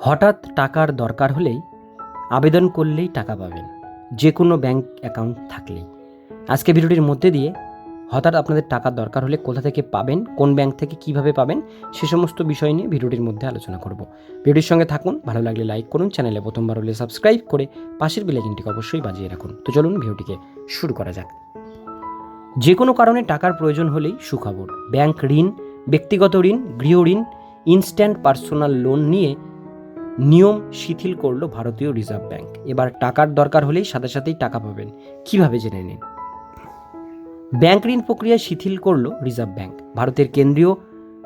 হঠাৎ টাকার দরকার হলেই আবেদন করলেই টাকা পাবেন যে কোনো ব্যাংক অ্যাকাউন্ট থাকলেই। আজকে ভিডিওটির মধ্যে দিয়ে হঠাৎ আপনাদের টাকার দরকার হলে কোথা থেকে পাবেন, কোন ব্যাংক থেকে কীভাবে পাবেন, সে সমস্ত বিষয় নিয়ে ভিডিওটির মধ্যে আলোচনা করব। ভিডিওটির সঙ্গে থাকুন, ভালো লাগলে লাইক করুন, চ্যানেলে প্রথমবার হলে সাবস্ক্রাইব করে পাশের বেলাইকিনটিকে অবশ্যই বাজিয়ে রাখুন। তো চলুন ভিডিওটিকে শুরু করা যাক। যে কোনো কারণে টাকার প্রয়োজন হলেই সুখবর। ব্যাংক ঋণ, ব্যক্তিগত ঋণ, গৃহ ঋণ ইনস্ট্যান্ট পার্সোনাল লোন নিয়ে নিয়ম শিথিল করল ভারতীয় রিজার্ভ ব্যাংক। এবার টাকার দরকার হলেই সাথে সাথেই টাকা পাবেন। কীভাবে জেনে নিন? ব্যাংক ঋণ প্রক্রিয়া শিথিল করল রিজার্ভ ব্যাংক। ভারতের কেন্দ্রীয়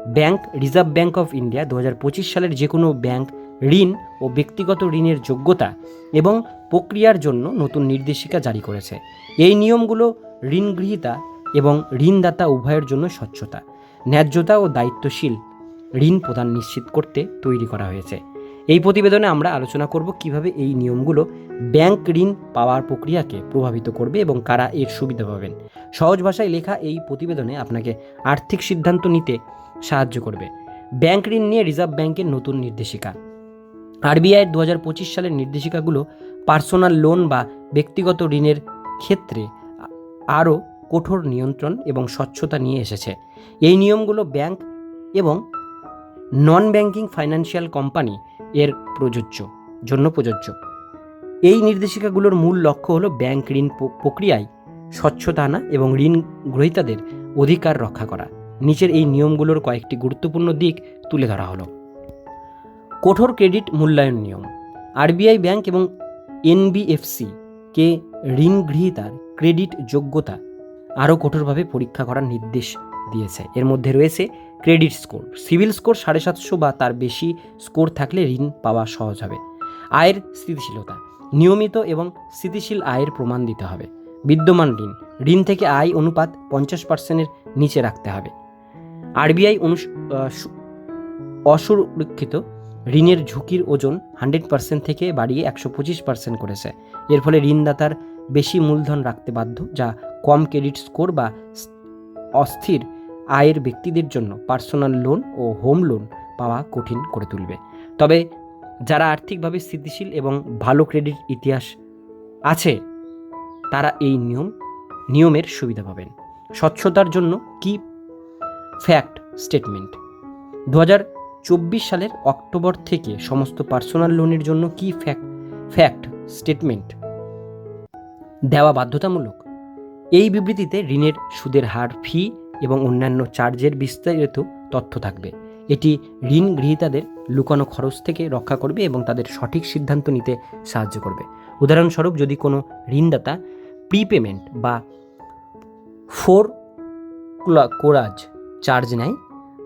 bank reserve bank of India দু হাজার পঁচিশ সালের যে কোনো ব্যাংক ঋণ ও ব্যক্তিগত ঋণের যোগ্যতা এবং প্রক্রিয়ার জন্য নতুন নির্দেশিকা জারি করেছে। এই নিয়মগুলো ঋণ এবং ঋণদাতা উভয়ের জন্য স্বচ্ছতা, ন্যায্যতা ও দায়িত্বশীল ঋণ প্রদান নিশ্চিত করতে তৈরি করা হয়েছে। এই প্রতিবেদনে আমরা আলোচনা করব কীভাবে এই নিয়মগুলো ব্যাংক ঋণ পাওয়ার প্রক্রিয়াকে প্রভাবিত করবে এবং কারা এর সুবিধা পাবেন। সহজ ভাষায় লেখা এই প্রতিবেদনে আপনাকে আর্থিক সিদ্ধান্ত নিতে সাহায্য করবে। ব্যাংক ঋণ নিয়ে রিজার্ভ ব্যাংকের নতুন নির্দেশিকা। আরবিআইয়ের দু হাজার পঁচিশ সালের নির্দেশিকাগুলো পার্সোনাল লোন বা ব্যক্তিগত ঋণের ক্ষেত্রে আরও কঠোর নিয়ন্ত্রণ এবং স্বচ্ছতা নিয়ে এসেছে। এই নিয়মগুলো ব্যাংক এবং নন ব্যাংকিং ফাইন্যান্সিয়াল কোম্পানি এর প্রযোজ্য, জন্য প্রযোজ্য। এই নির্দেশিকাগুলোর মূল লক্ষ্য হলো ব্যাংক ঋণ প্রক্রিয়ায় স্বচ্ছতা আনা এবং ঋণ গ্রহীতাদের অধিকার রক্ষা করা। নিচের এই নিয়মগুলোর কয়েকটি গুরুত্বপূর্ণ দিক তুলে ধরা হলো। কঠোর ক্রেডিট মূল্যায়ন নিয়ম। আরবিআই ব্যাংক এবং এনবিএফসি কে ঋণ গ্রহীতার ক্রেডিট যোগ্যতা আরও কঠোরভাবে পরীক্ষা করার নির্দেশ দিয়েছে। এর মধ্যে রয়েছে ক্রেডিট স্কোর। সিভিল স্কোর সাড়ে সাতশো বা তার বেশি স্কোর থাকলে ঋণ পাওয়া সহজ হবে। আয়ের স্থিতিশীলতা। নিয়মিত এবং স্থিতিশীল আয়ের প্রমাণ দিতে হবে। বিদ্যমান ঋণ। ঋণ থেকে আয় অনুপাত পঞ্চাশ পার্সেন্টের নিচে রাখতে হবে। আরবিআই অনুস অসুরক্ষিত ঋণের ঝুঁকির ওজন হান্ড্রেড পার্সেন্ট থেকে বাড়িয়ে একশো পঁচিশ পার্সেন্ট করেছে। এর ফলে ঋণদাতার বেশি মূলধন রাখতে বাধ্য, যা কম ক্রেডিট স্কোর বা অস্থির আয়ের ব্যক্তিদের জন্য পার্সোনাল লোন ও হোম লোন পাওয়া কঠিন করে তুলবে। তবে যারা আর্থিকভাবে স্থিতিশীল এবং ভালো ক্রেডিট ইতিহাস আছে, তারা এই নিয়ম, নিয়মের সুবিধা পাবেন। স্বচ্ছতার জন্য কি ফ্যাক্ট স্টেটমেন্ট দু চব্বিশ সালের অক্টোবর থেকে সমস্ত পার্সোনাল লোনের জন্য কি ফ্যাক্ট ফ্যাক্ট স্টেটমেন্ট দেওয়া বাধ্যতামূলক? এই বিবৃতিতে ঋণের সুদের হার ফি এবং অন্যান্য চার্জের বিস্তারিত তথ্য থাকবে। এটি ঋণ গ্রহীতাদের লুকানো খরচ থেকে রক্ষা করবে এবং তাদের সঠিক সিদ্ধান্ত নিতে সাহায্য করবে। উদাহরণস্বরূপ, যদি কোনো ঋণদাতা প্রিপেমেন্ট বা ফোর কোরাজ চার্জ নেয়,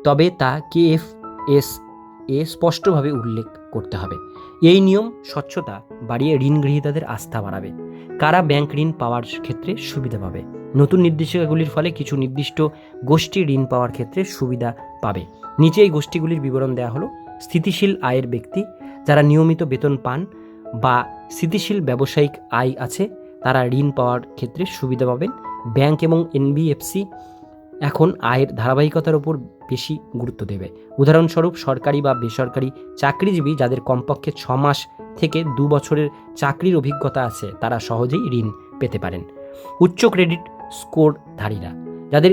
তবে তা কেএফ এস এ স্পষ্টভাবে উল্লেখ করতে হবে। এই নিয়ম স্বচ্ছতা বাড়িয়ে ঋণ গ্রহীতাদের আস্থা বাড়াবে। কারা ব্যাংক ঋণ পাওয়ার ক্ষেত্রে সুবিধা পাবে? নতুন নির্দেশিকাগুলির ফলে কিছু নির্দিষ্ট গোষ্ঠী ঋণ পাওয়ার ক্ষেত্রে সুবিধা পাবে। নিচে এই গোষ্ঠীগুলির বিবরণ দেওয়া হলো, স্থিতিশীল আয়ের ব্যক্তি যারা নিয়মিত বেতন পান বা স্থিতিশীল ব্যবসায়িক আয় আছে, তারা ঋণ পাওয়ার ক্ষেত্রে সুবিধা পাবেন। ব্যাংক এবং এনবিএফসি এখন আয়ের ধারাবাহিকতার উপর বেশি গুরুত্ব দেবে। উদাহরণস্বরূপ, সরকারি বা বেসরকারি চাকরিজীবী যাদের কমপক্ষে ছ মাস থেকে দু বছরের চাকরির অভিজ্ঞতা আছে, তারা সহজেই ঋণ পেতে পারেন। উচ্চ ক্রেডিট স্কোরধারীরা যাদের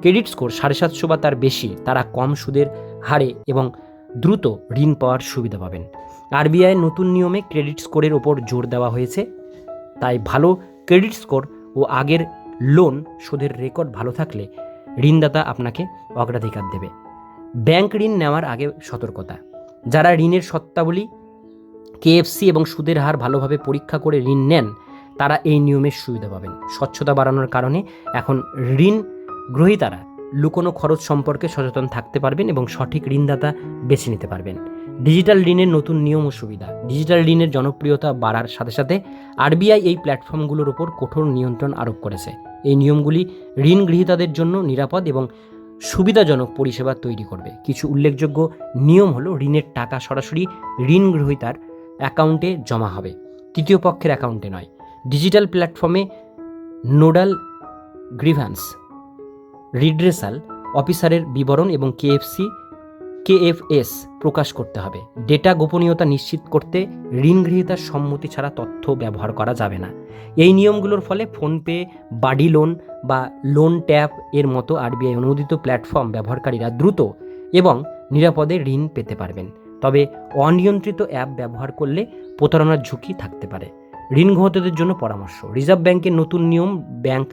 ক্রেডিট স্কোর সাড়ে সাতশো বা তার বেশি, তারা কম সুদের হারে এবং দ্রুত ঋণ পাওয়ার সুবিধা পাবেন। আরবিআইয়ের নতুন নিয়মে ক্রেডিট স্কোরের ওপর জোর দেওয়া হয়েছে, তাই ভালো ক্রেডিট স্কোর ও আগের লোন সুদের রেকর্ড ভালো থাকলে ঋণদাতা আপনাকে অগ্রাধিকার দেবে। ব্যাংক ঋণ নেওয়ার আগে সতর্কতা, যারা ঋণের সত্তাবলী কেএফসি এবং সুদের হার ভালোভাবে পরীক্ষা করে ঋণ নেন তারা এই নিয়মের সুবিধা পাবেন। স্বচ্ছতা বাড়ানোর কারণে এখন ঋণ গ্রহীতারা লুকোনো খরচ সম্পর্কে সচেতন থাকতে পারবেন এবং সঠিক ঋণদাতা বেছে নিতে পারবেন। ডিজিটাল ঋণের নতুন নিয়ম ও সুবিধা। ডিজিটাল ঋণের জনপ্রিয়তা বাড়ার সাথে সাথে আরবিআই এই প্ল্যাটফর্মগুলোর উপর কঠোর নিয়ন্ত্রণ আরোপ করেছে। এই নিয়মগুলি ঋণ গ্রহীতাদের জন্য নিরাপদ এবং সুবিধাজনক পরিষেবা তৈরি করবে। কিছু উল্লেখযোগ্য নিয়ম হলো ঋণের টাকা সরাসরি ঋণ গ্রহীতার অ্যাকাউন্টে জমা হবে। তৃতীয় পক্ষের অ্যাকাউন্টে নয়। ডিজিটাল প্ল্যাটফর্মে নোডাল গ্রিভান্স, রিড্রেসাল, অফিসারের বিবরণ এবং কেএফসি, কেএফএস প্রকাশ করতে হবে। ডেটা গোপনীয়তা নিশ্চিত করতে ঋণ গ্রহীতার সম্মতি ছাড়া তথ্য ব্যবহার করা যাবে না। এই নিয়মগুলোর ফলে ফোনপে, বাডি লোন বা লোন ট্যাপ এর মতো আরবিআই অনুমোদিত প্ল্যাটফর্ম ব্যবহারকারীরা দ্রুত এবং নিরাপদে ঋণ পেতে পারবেন। তবে অনিয়ন্ত্রিত অ্যাপ ব্যবহার করলে প্রতারণার ঝুঁকি থাকতে পারে। ঋণ গ্রহীতাদের জন্য পরামর্শ। রিজার্ভ ব্যাংকের নতুন নিয়ম, ব্যাংক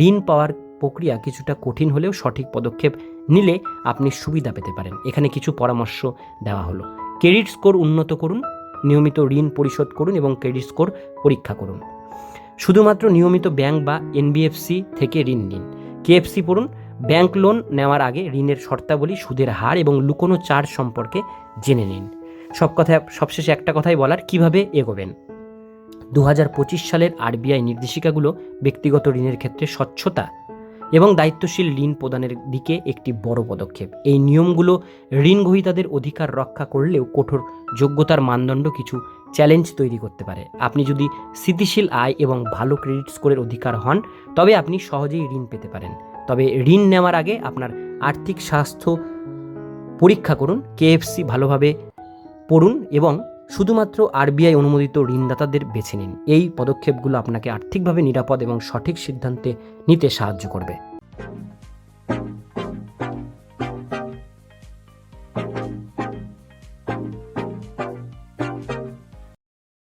ঋণ পাওয়ার প্রক্রিয়া কিছুটা কঠিন হলেও সঠিক পদক্ষেপ নিলে আপনি সুবিধা পেতে পারেন। এখানে কিছু পরামর্শ দেওয়া হলো। ক্রেডিট স্কোর উন্নত করুন, নিয়মিত ঋণ পরিশোধ করুন এবং ক্রেডিট স্কোর পরীক্ষা করুন। শুধুমাত্র নিয়মিত ব্যাংক বা এনবিএফসি থেকে ঋণ নিন। কেএফসি পড়ুন, ব্যাংক লোন নেওয়ার আগে ঋণের শর্তাবলী, সুদের হার এবং লুকোনো চার্জ সম্পর্কে জেনে নিন। সব কথা সবশেষে একটা কথাই বলার, কীভাবে এগোবেন? দু হাজার পঁচিশ সালের আরবিআই নির্দেশিকাগুলো ব্যক্তিগত ঋণের ক্ষেত্রে স্বচ্ছতা এবং দায়িত্বশীল ঋণ প্রদানের দিকে একটি বড় পদক্ষেপ। এই নিয়মগুলো ঋণ গ্রহীতাদের অধিকার রক্ষা করলেও কঠোর যোগ্যতার মানদণ্ড কিছু চ্যালেঞ্জ তৈরি করতে পারে। আপনি যদি স্থিতিশীল আয় এবং ভালো ক্রেডিট স্কোরের অধিকার হন, তবে আপনি সহজেই ঋণ পেতে পারেন। তবে ঋণ নেওয়ার আগে আপনার আর্থিক স্বাস্থ্য পরীক্ষা করুন, কেএফসি ভালোভাবে পড়ুন এবং শুধুমাত্র আরবিআই অনুমোদিত ঋণদাতাদের বেছে নিন। এই পদক্ষেপগুলো আপনাকে আর্থিকভাবে নিরাপদ এবং সঠিক সিদ্ধান্তে নিতে সাহায্য করবে।